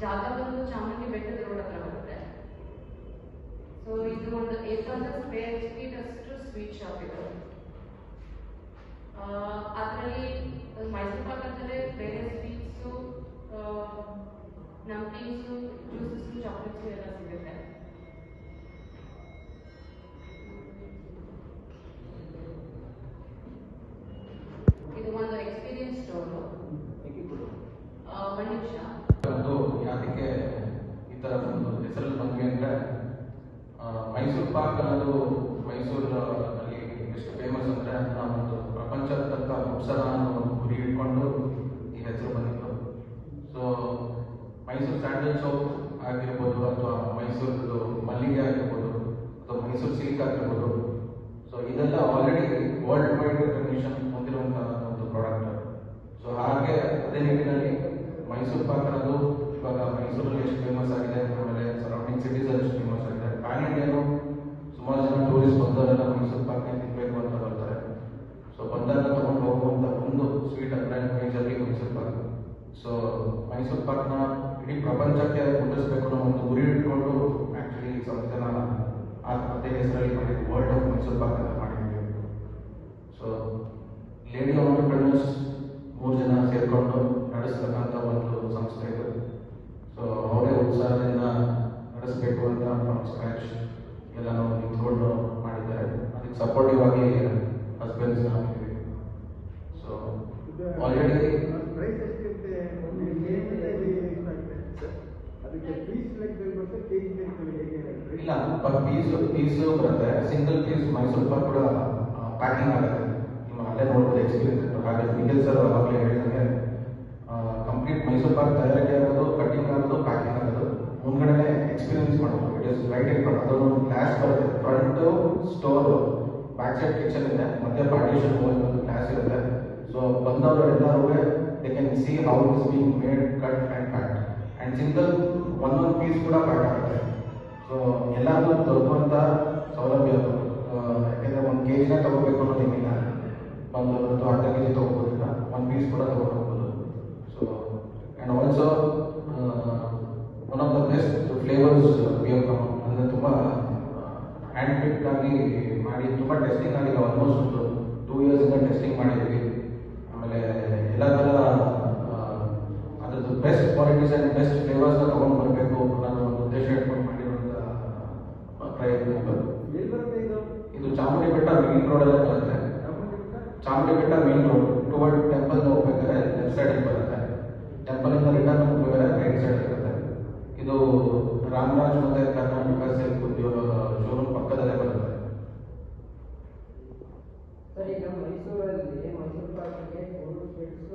ಜಾಗ ಬಂದು ಚಾಮುಂಡಿ ಬೆಟ್ಟದ ರೋಡ್ ಹತ್ರ ಬರುತ್ತೆ ಸೊ ಇದು ಒಂದು ಏಟ್ ತೌಸಂಡ್ ಸ್ಕ್ವೇರ್ ಫೀಟ್ ಅಷ್ಟು ಸ್ವೀಟ್ ಶಾಪ್ ಇದು ಅದರಲ್ಲಿ ಪಾಕ್ ಅನ್ನೋದು ಮೈಸೂರಿನಲ್ಲಿ ಎಷ್ಟು ಫೇಮಸ್ ಅಂದರೆ ಒಂದು ಪ್ರಪಂಚದಂತ ಮುಟ್ಸೋಣ ಅನ್ನೋ ಗುರಿ ಇಟ್ಕೊಂಡು ಈ ಹೆಸರು ಬಂದಿತ್ತು. ಸೊ ಮೈಸೂರು ಸ್ಯಾಂಡಲ್ ಸೋಪ್ ಆಗಿರ್ಬೋದು ಅಥವಾ ಮೈಸೂರದ್ದು ಮಲ್ಲಿಗೆ ಆಗಿರ್ಬೋದು ಅಥವಾ ಮೈಸೂರು ಸಿಲ್ಕ್ ಆಗಿರ್ಬೋದು. ಸೊ ಇದೆಲ್ಲ ಆಲ್ರೆಡಿ ವರ್ಲ್ಡ್ ವೈಡ್ ರೆಕಗ್ನಿಷನ್ ಹೊಂದಿರುವಂತಹ ಒಂದು ಪ್ರಾಡಕ್ಟ್ ಸೊ ಹಾಗೆ ಅದೇ ನಿಟ್ಟಿನಲ್ಲಿ ಮೈಸೂರು ಪಾಕ್ ಅನ್ನೋದು ಇವಾಗ ಮೈಸೂರಲ್ಲಿ ಎಷ್ಟು ಫೇಮಸ್ ಆಗಿದೆ ಆಮೇಲೆ ಸರೌಂಡಿಂಗ್ ಸಿಟೀಸ್ ಎಷ್ಟು ಫೇಮಸ್ ಆಗಿದೆ ಪ್ಯಾನ್ ಇಂಡಿಯಾನು ಸುಮಾರು ಜನ ಟೂರಿಸ್ಟ್ ಬಂದವರೆಲ್ಲ ಮೈಸೂರು ಪಾಕ್ನೇ ತಿನ್ಬೇಕು ಅಂತ ಬರ್ತಾರೆ ಸೊ ಬಂದಾಗ ತಗೊಂಡು ಹೋಗುವಂತ ಒಂದು ಸ್ವೀಟ್ ಅಂದ್ರೆ ಮೇಜರ್ಲಿ ಮೈಸೂರು ಪಾಕ್ ಸೊ ಮೈಸೂರು ಪಾಕ್ನ ಇಡೀ ಪ್ರಪಂಚಕ್ಕೆ ಮುಟ್ಟಿಸ್ಬೇಕು ಅನ್ನೋ ಒಂದು ಗುರಿ ಇಟ್ಕೊಂಡು ಆ್ಯಕ್ಚುಲಿ ಈ ಸಂಸ್ಥೆನ ಅದೇ ಹೆಸರಲ್ಲಿ ಮಾಡಿದ್ವಿ ವರ್ಲ್ಡ್ ಆಫ್ ಮೈಸೂರು ಪಾಕ್ ಅಂತ ಮಾಡಿದ್ವಿ ಸೊ ಲೇಡಿ ಆಂಟರ್ಪ್ರಿನರ್ಸ್ ಮೂರು ಜನ ಸೇರಿಕೊಂಡು ನಡೆಸ್ತಕ್ಕಂಥ ಒಂದು ಸಂಸ್ಥೆ ಇದು. ಸೊ ಅವರೇ ಉತ್ಸಾಹದಿಂದ ನಡೆಸಬೇಕು ಅಂತ ಫ್ರಮ್ ಸ್ಕ್ರ್ಯಾಚ್ ಎಲ್ಲ ನಾವು ನಿಂತ್ಕೊಂಡು ಮಾಡಿದ್ದಾರೆ. ಅದಕ್ಕೆ ಸಪೋರ್ಟಿವ್ ಆಗಿ ಹಸ್ಬೆಂಡ್ಸ್ ಸೊ ಆಲ್ರೆಡಿ ಪ್ರೈಸ್ ಎಷ್ಟಿರುತ್ತೆ ಒಂದು ಅದಕ್ಕೆ ಪೀಸ್ ಲೆಕ್ಕದಲ್ಲಿ ಬರುತ್ತೆ ಕೆಜಿ ಲೆಕ್ಕದಲ್ಲಿ ಹೇಗೆ? ಇಲ್ಲ ಪರ್ ಪೀಸ್ ಪೀಸ್ ಬರುತ್ತೆ. ಸಿಂಗಲ್ ಪೀಸ್ ಮೈಸೂರು ಪಾಕ್ ಕೂಡ ಪ್ಯಾಕಿಂಗ್ ಆಗುತ್ತೆ. ನಿಮ್ಮ ಅಲ್ಲೇ ನೋಡ್ಬೋದು ಎಕ್ಸ್ಪೀರಿಯನ್ಸ್ ಹಾಗೆ ನಿಖಿಲ್ ಸರ್ ಅವಾಗಲೇ ಹೇಳಿದಂಗೆ ಕಂಪ್ಲೀಟ್ ಮೈಸೂರು ಪಾಕ್ ತಯಾರಿಕೆ ಆಗೋದು ಕಟಿಂಗ್ ಆಗೋದು ಪ್ಯಾಕಿಂಗ್ ಆಗೋದು. ಮುಂದ್ಗಡೆ ಎಕ್ಸ್ಪೀರಿಯನ್ಸ್ ಮಾಡೋದು it is right in front ಅದೊಂದು ಗ್ಲಾಸ್ ಬರುತ್ತೆ. Front store back side kitchen ಇದೆ. ಮತ್ತೆ ಪಾರ್ಟಿಷನ್ ಒಂದು ಗ್ಲಾಸ್ ಇರುತ್ತೆ. ಸೊ ಬಂದವರು ಎಲ್ಲರೂ they can see how is being made cut and pack and single ಒಂದೊಂದು ಪೀಸ್ ಕೂಡ ಪ್ಯಾಕ್ ಆಗುತ್ತೆ. ಸೊ ಎಲ್ಲಾದ್ರೂ ದೊರಕುವಂಥ ಸೌಲಭ್ಯ ಆ, ಒಂದು ಕೆ ಜಿನ ತಗೋಬೇಕು ಅನ್ನೋದೇನಿಲ್ಲ ಒಂದು ಅಥವಾ ಅರ್ಧ ಕೆ ಜಿ ತೊಗೋಬೋದಿಲ್ಲ. ಒಂದು ಪೀಸ್ ಕೂಡ ತೊಗೊಂಡು ಹೋಗ್ಬೋದು so and also one of the best flavours we come ಅಂದರೆ ತುಂಬ ಹ್ಯಾಂಡ್ ಪಿಕ್ ಆಗಿ ಮಾಡಿ ತುಂಬ ಟೆಸ್ಟಿಂಗ್ ಆಗಿದೆ. ಆಲ್ಮೋಸ್ಟ್ ಟೂ ಇಯರ್ಸಿಂದ ಟೆಸ್ಟಿಂಗ್ ಮಾಡಿದ್ವಿ ಆಮೇಲೆ ಎಲ್ಲ ಥರ ಆ, ಅದ್ರದ್ದು ಬೆಸ್ಟ್ ಕ್ವಾಲಿಟೀಸ್ ಆ್ಯಂಡ್ ಬೆಸ್ಟ್ ಫ್ಲೇವರ್ಸ್ನ ತೊಗೊಂಡು ಬರಬೇಕು ಅನ್ನೋ ಒಂದು ಉದ್ದೇಶ ಇಟ್ಕೊಂಡು ಮಾಡಿರುವಂಥ ಪ್ರಯತ್ನ ಇದು. ಎಲ್ಲಿ ಬರುತ್ತೆ ಇದು ಇದು ಚಾಮುಂಡಿ ಬೆಟ್ಟ ಮೇನ್ ರೋಡಲ್ಲೇ ಬರುತ್ತೆ ಚಾಮುಂಡಿ ಬೆಟ್ಟ? ಚಾಮುಂಡಿ ಬೆಟ್ಟ ಮೇನ್ ರೋಡ್ ಟುವರ್ಡ್ ಟೆಂಪಲ್ ಹೋಗ್ಬೇಕಾದ್ರೆ ಲೆಫ್ಟ್ ಸೈಡ್ ಬರುತ್ತೆ ಟೆಂಪಲ್ ಇಂದ ರಿಟರ್ನ್ ಹೋಗ್ಬೇಕಾದ್ರೆ ರೈಟ್ ಸೈಡ್ ಇರುತ್ತೆ ಇದು ರಾಮರಾಜ್ ಮತ್ತೆ ಕರ್ನಾಟಕ ಸಿಲ್ಕ್ ಉದ್ಯೋಗ ಶೋರೂಮ್ ಪಕ್ಕದಲ್ಲೇ ಬರುತ್ತೆ ಸರ್ ಈಗ ಮೈಸೂರಲ್ಲಿ ಮೈಸೂರು ಪಾಕಿಗೆ ಮೂರು ಸ್ವೀಟ್ಸ್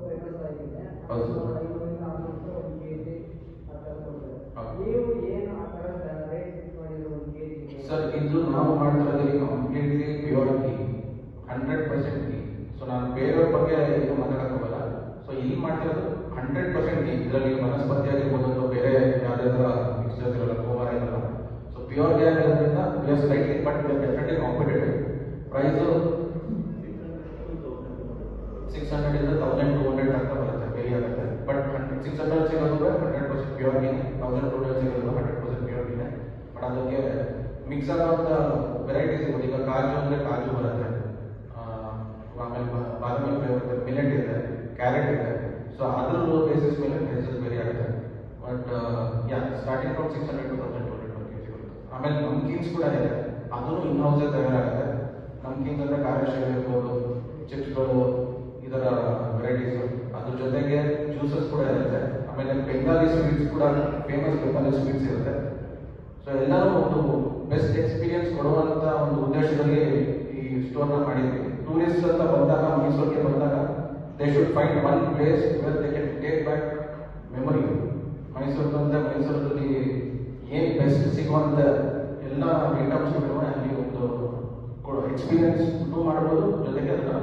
ಫೇಮಸ್ ಆಗಿದೆ ಹೌದು. ಸೊ ಐನೂರಿಂದ ಆರುನೂರು ಒಂದು ಕೆ ಜಿ ಆ ಥರ ಕೊಡ್ತಾರೆ ಹೌದು. ನೀವು ಏನು ಆ ಥರ ರೇಟ್ ಫಿಕ್ಸ್ ಮಾಡಿರೋ ಒಂದು ಕೆ ಜಿಗೆ ಸರ್ ಇದು ನಾವು ಮಾಡ್ತಿರೋದು completely pure tea hundred percent tea so ನಾನು ಬೇರೆಯವ್ರ ಬಗ್ಗೆ ಏನು ಮಾತಾಡಕ್ ಹೋಗಲ್ಲ ಸೊ ಇಲ್ಲಿ ಮಾಡ್ತಿರೋದು ಹಂಡ್ರೆಡ್ ಪರ್ಸೆಂಟ್ ಟೀ ಇದರಲ್ಲಿ ವನಸ್ಪತಿ ಆಗಿರ್ಬೋದು ಅಥವಾ ಬೇರೆ ಯಾವುದೇ ಥರ ಮಿಕ್ಸ್ಚರ್ಸ್ ಇರಲ್ಲ ಕೋವರ ಇರಲ್ಲ ಸೊ ಪ್ಯೂರ್ಗೆ ಆಗಿರೋದ್ರಿಂದ we are slightly but definitely competitive price six hundred ಇಂದ ತೌಸಂಡ್ ಟೂ ಹಂಡ್ರೆಡ್ ತನಕ ಬರುತ್ತೆ ವೇರಿ ಆಗುತ್ತೆ ಬಟ್ ಸಿಕ್ಸ್ ಹಂಡ್ರೆಡ್ ಸಿಗೋದು ಹಂಡ್ರೆಡ್ ಪರ್ಸೆಂಟ್ ಪ್ಯೂರ್ ಗೀನೆ ತೌಸಂಡ್ ಟೂ ಹಂಡ್ರೆಡ್ ಸಿಗೋದು ಹಂಡ್ರೆಡ್ ಪರ್ಸೆಂಟ್ ಪ್ಯೂರ್ ಗೀನೆ ಬಟ್ ಅದಕ್ಕೆ ಮಿಕ್ಸ್ ಆಗುವಂಥ ವೆರೈಟೀಸ್ ಇರ್ಬೋದು ಈಗ ಕಾಜು ಅಂದರೆ ಕಾಜು ಬರುತ್ತೆ ಆ, ಆಮೇಲೆ ಬಾ- ಬಾದಾಮಿ ಫ್ಲೇವರ್ ಮಿಲೆಟ್ ಇದೆ ಕ್ಯಾರೆಟ್ ಇದೆ ಸೊ ಅದ್ರ ಬೇಸಿಸ್ ಮೇಲೆ ಪ್ರೈಸಸ್ ವೇರಿ ಆಗುತ್ತೆ but yeah starting from six hundred two thousand two hundred G ಬರುತ್ತೆ ಆಮೇಲೆ ನಮ್ಕೀನ್ಸ್ ಕೂಡ ಇದೆ. ಅದನ್ನು ಇನ್ ಹೌಸೇ ತಯಾರಾಗುತ್ತೆ. ನಮ್ಕೀನ್ಸ್ ಅಂದರೆ ಖಾರ ಶೇವ್ ಇರ್ಬೋದು ಚಿಪ್ಸ್ಗಳು ಇದರ ವೆರೈಟೀಸ್ ಅದ್ರ ಜೊತೆಗೆ ಜ್ಯೂಸಸ್ ಕೂಡ ಇರುತ್ತೆ. ಆಮೇಲೆ ಬೆಂಗಾಲಿ ಸ್ವೀಟ್ಸ್ ಕೂಡ ಫೇಮಸ್ ಬೆಂಗಾಲಿ ಸ್ವೀಟ್ಸ್ ಇರುತ್ತೆ. ಸೊ ಎಲ್ಲರೂ ಒಂದು ಬೆಸ್ಟ್ ಎಕ್ಸ್ಪೀರಿಯನ್ಸ್ ಕೊಡುವಂಥ ಒಂದು ಉದ್ದೇಶದಲ್ಲಿ ಈ ಸ್ಟೋರ್ನ ಮಾಡಿದ್ವಿ. ಟೂರಿಸ್ಟ್ ಅಂತ ಬಂದಾಗ ಮೈಸೂರಿಗೆ ಬಂದಾಗ they should find one place where they take back memory Mysore ಅಂತ ಮೈಸೂರಲ್ಲಿ ಏನು ಬೆಸ್ಟ್ ಸಿಗುವಂಥ ಎಲ್ಲ ಐಟಮ್ಸ್ಗಳು ಅಲ್ಲಿ ಒಂದು ಎಕ್ಸ್ಪೀರಿಯನ್ಸ್ ಮಾಡ್ಬೋದು. ಜೊತೆಗೆ ಅದನ್ನು